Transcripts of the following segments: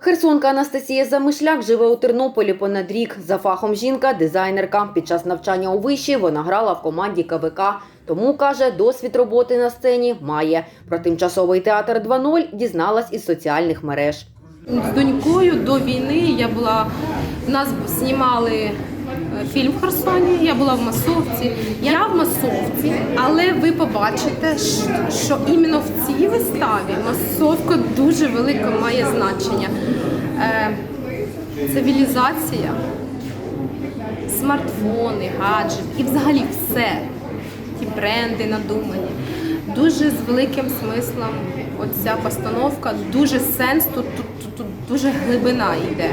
Херсонка Анастасія Замишляк живе у Тернополі понад рік. За фахом жінка, дизайнерка. Під час навчання у виші вона грала в команді КВК. Тому каже, досвід роботи на сцені має. Про тимчасовий театр 2.0 дізналась із соціальних мереж. З донькою до війни я була. Нас знімали фільм в Херсоні, я була в масовці. Я в масовці, але ви побачите, що іменно в цій виставі масовка дуже велике має значення. Е, цивілізація, смартфони, гаджет і взагалі все. Ті бренди надумані. Дуже з великим смислом оця постановка, дуже сенс, тут, тут, тут, тут дуже глибина йде.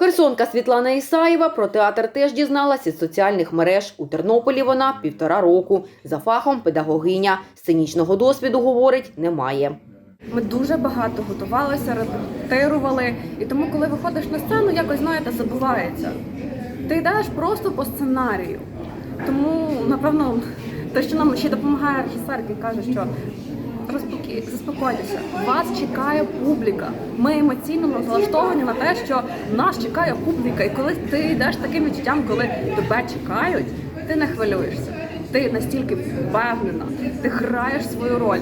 Херсонка Світлана Ісаєва про театр теж дізналась із соціальних мереж. У Тернополі вона півтора року. За фахом педагогиня. Сценічного досвіду, говорить, немає. Ми дуже багато готувалися, репетирували. І тому, коли виходиш на сцену, якось знаєте, забувається. Ти йдеш просто по сценарію. Тому, напевно, те, що нам ще допомагає режисер, каже, що розпокі... заспокойтеся, вас чекає публіка. Ми емоційно налаштовані на те, що нас чекає публіка. І коли ти йдеш таким відчуттям, коли тебе чекають, ти не хвилюєшся. Ти настільки впевнена, ти граєш свою роль.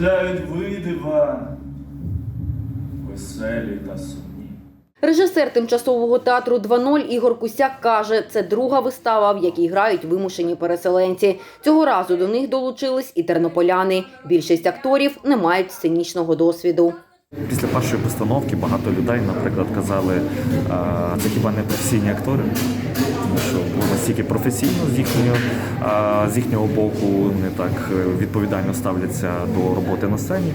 Кружляють видива, веселі та сумні. Режисер тимчасового театру 2.0 Ігор Кусяк каже, це друга вистава, в якій грають вимушені переселенці. Цього разу до них долучились і тернополяни. Більшість акторів не мають сценічного досвіду. Після першої постановки багато людей, наприклад, казали, «А, це хіба не професійні актори, тому що було настільки професійно з їхнього, з їхнього боку не так е, відповідально ставляться до роботи на сцені,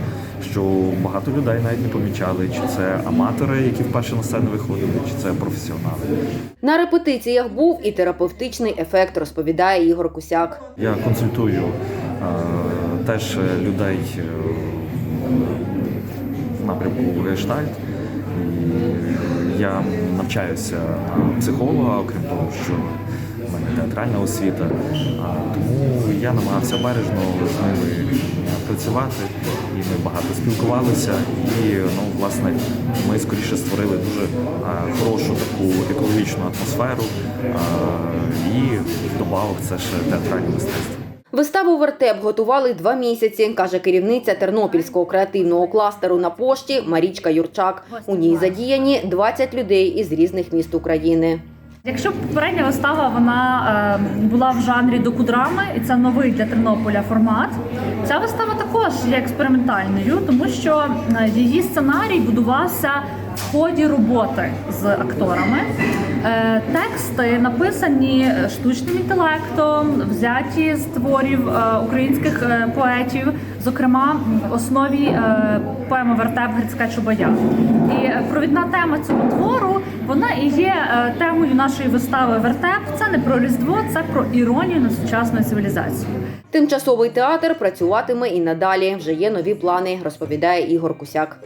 що багато людей навіть не помічали, чи це аматори, які вперше на сцену виходили, чи це професіонали. На репетиціях був і терапевтичний ефект, розповідає Ігор Кусяк. Я консультую е, теж людей е, напрямку гештальт. І Я навчаюся на психолога, окрім того, що в мене театральна освіта. Тому я намагався бережно з ними працювати, і ми багато спілкувалися. І ну, власне ми скоріше створили дуже хорошу таку екологічну атмосферу. І вдобавок це ще театральне мистецтво. Виставу «Вертеп» готували два місяці, каже керівниця Тернопільського креативного кластеру на пошті Марічка Юрчак. У ній задіяні 20 людей із різних міст України. Якщо попередня вистава вона е, була в жанрі докудрами, і це новий для Тернополя формат. Ця вистава також є експериментальною, тому що е, її сценарій будувався в ході роботи з акторами. Е, тексти написані штучним інтелектом, взяті з творів е, українських е, поетів, зокрема в основі поеми Вертеп Грицька Чубая. І провідна тема цього твору вона і є темою нашої вистави Вертеп. Це не про різдво, це про іронію над сучасною цивілізацією. Тимчасовий театр працюватиме і надалі. Вже є нові плани, розповідає Ігор Кусяк.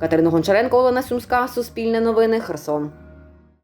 Катерина Гончаренко, Олена Сумська, Суспільне новини, Херсон.